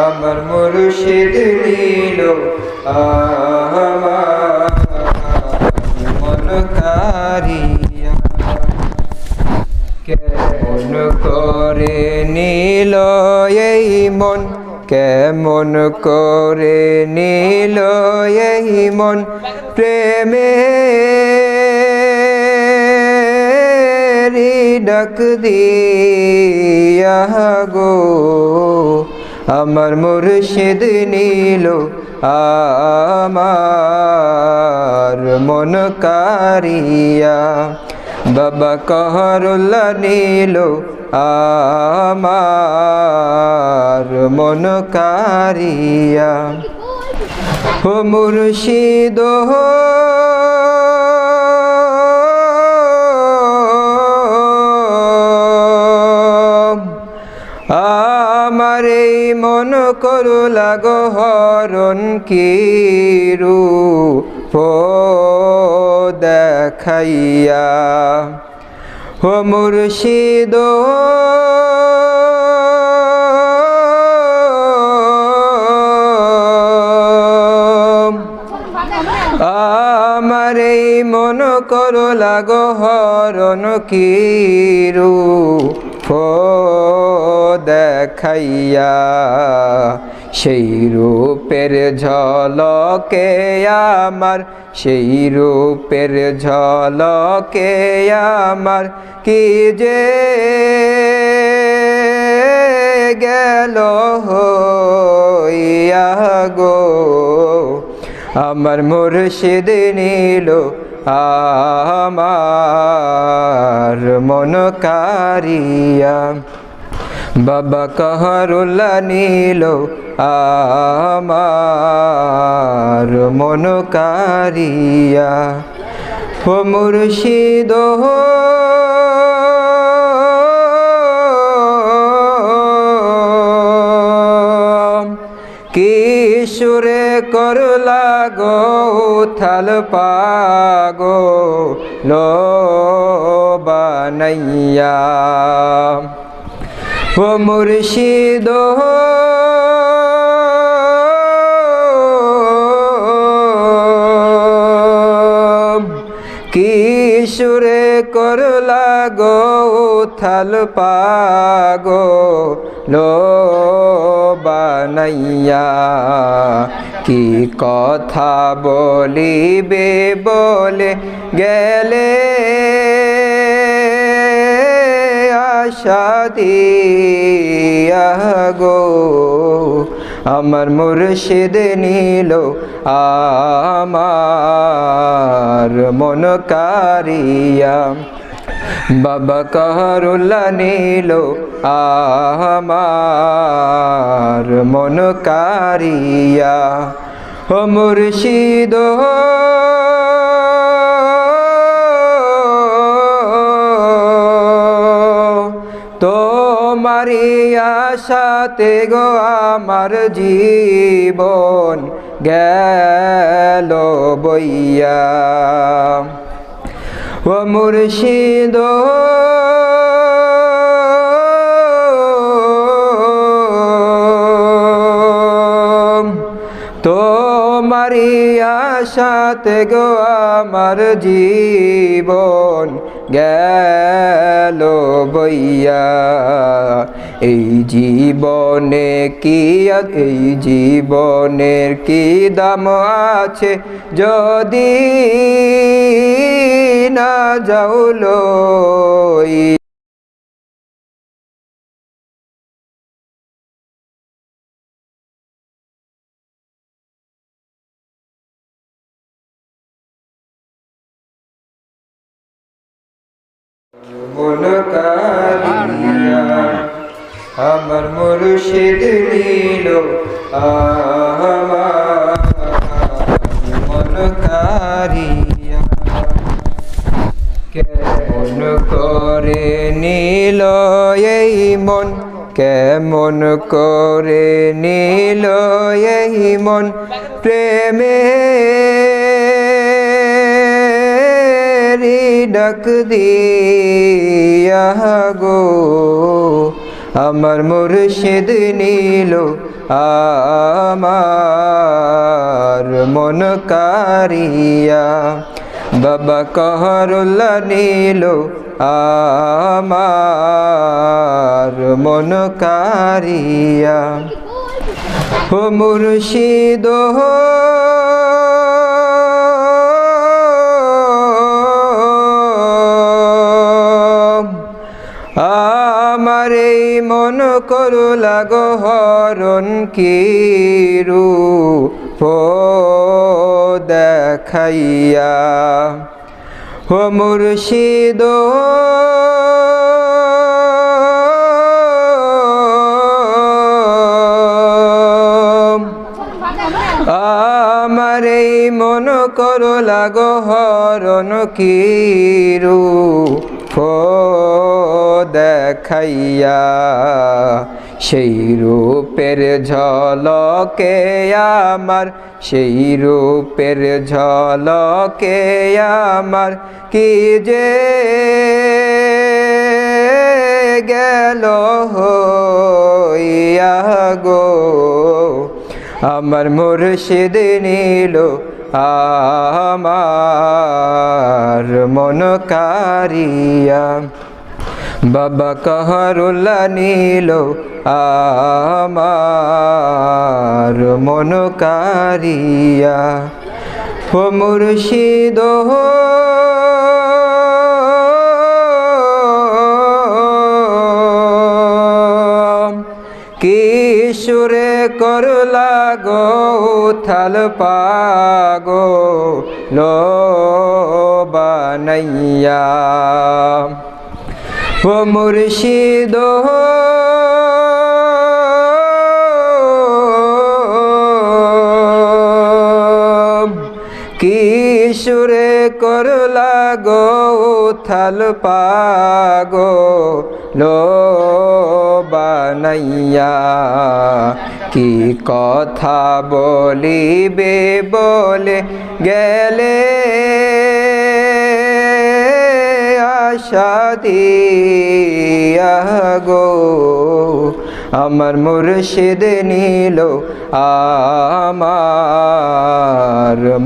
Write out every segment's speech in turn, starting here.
আমার মুর্শিদ নীল আমার মন কেমন করে নীল এই মন? কেমন করে নীল এই মন? প্রেমে ডাক দিয়া গো আমার মুর্শিদ নীল আমার মন কারিয়া বাবা কহরুল্লা নীল আমার মন কারিয়া ও মুর্শিদ আমার এই মন করু লাগো হরণ কি রূপ দেখাইয়া। ও মুর্শিদ, আমার এই মন করো লাগো হরণ কিরু ফো দেখাইয়া সেই রূপের ঝলকে আমার সেই রূপের ঝলকে আমার কি যে গেল হইয়া গো। আমার মুর্শিদ নীল আমার মন কারিয়া বাবা কাহারুল্লা নীল আমার মন কারিয়া ও মুর্শিদ সুরে করলা গো থাল পাগো লো বানাইয়া ও মুর্শিদ কি সুরে করলা গো থাল পাগো বানাইয়া কি কথা বলিবে বলে গেলে? আশা দিয়া গো, আমার মুর্শিদ নীল আমার মন কারিয়া বাবা কাহারুল্লা নীল আমার মন কারিয়া। ও মুর্শিদ তোমারি আশাতে গো আমার জীবন গেল বইয়া। ও মুর্শিদ। তোমারি আশাতে গো আমার জীবন গেল বইয়া। এই জীবনে কি এই জীবনের কি দাম আছে যদি না যাওলো আমার মুর্শিদ নীল আমার মন কারিয়া কেমন করে নীল এই মন? কেমন করে নীল এই মন? প্রেমে ডাক দিয়া গো। আমার মুর্শিদ নীল আমার মন কারিয়া। বাবা কহরুল্লা নীল আমার মন কারিয়া। ও মুর্শিদ আমার এই মন করু লাগো হরণ কিরু ও দেখাইয়া ও মুর্শিদ আমার এই মন করো লাগো হরণ কিরু দেখাইয়া সেই রূপের ঝলকে আমার, সেই রূপের ঝলকে আমার, কি যে গেল হইয়া গো? আমার মুর্শিদ নীল আমার মন কারিয়া বাবা কাহারুল্লা নীল আমার মন কারিয়া ও মুর্শিদ কি সুরে করলা গো, থাল পাগো, লো বানাইয়া। ও মুর্শিদ কি সুরে করলা গো থাল পাগো লো বানাইয়া কি কথা বলিবে বলে গেলে? আশা দিয়া গো আমার মুর্শিদ নীল আমার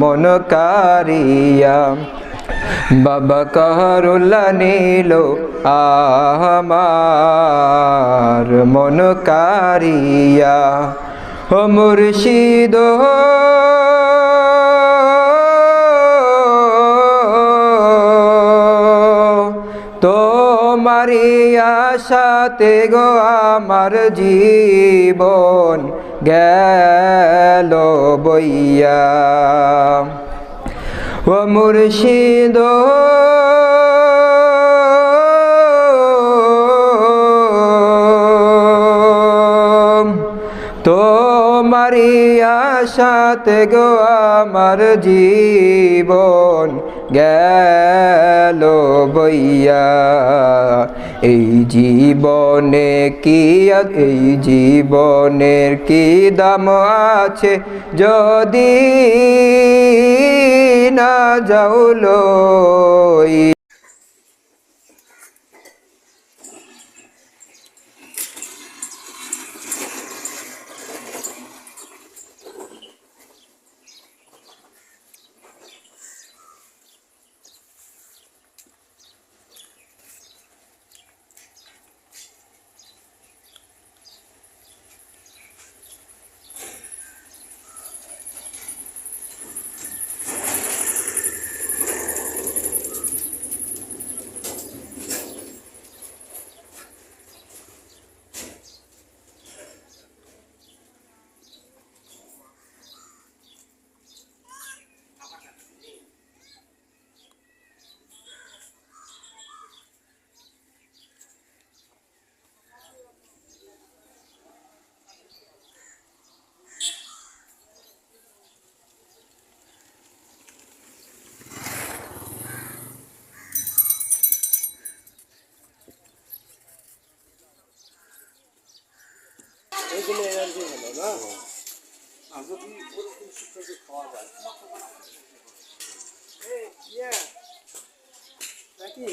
মন কারিয়া বাবা কাহরুল্লা নীল আমার মন কারিয়া ও মুর্শিদ তোমারি আশাতে গো আমার জীবন গেল বইয়া। ও মুর্শিদ তোমারি আশাতে গো আমার জীবন গেল বইয়া। এই জীবনে কি এই জীবনের কি দাম আছে? যদি না যাওলো খাওয়া যায় নাকি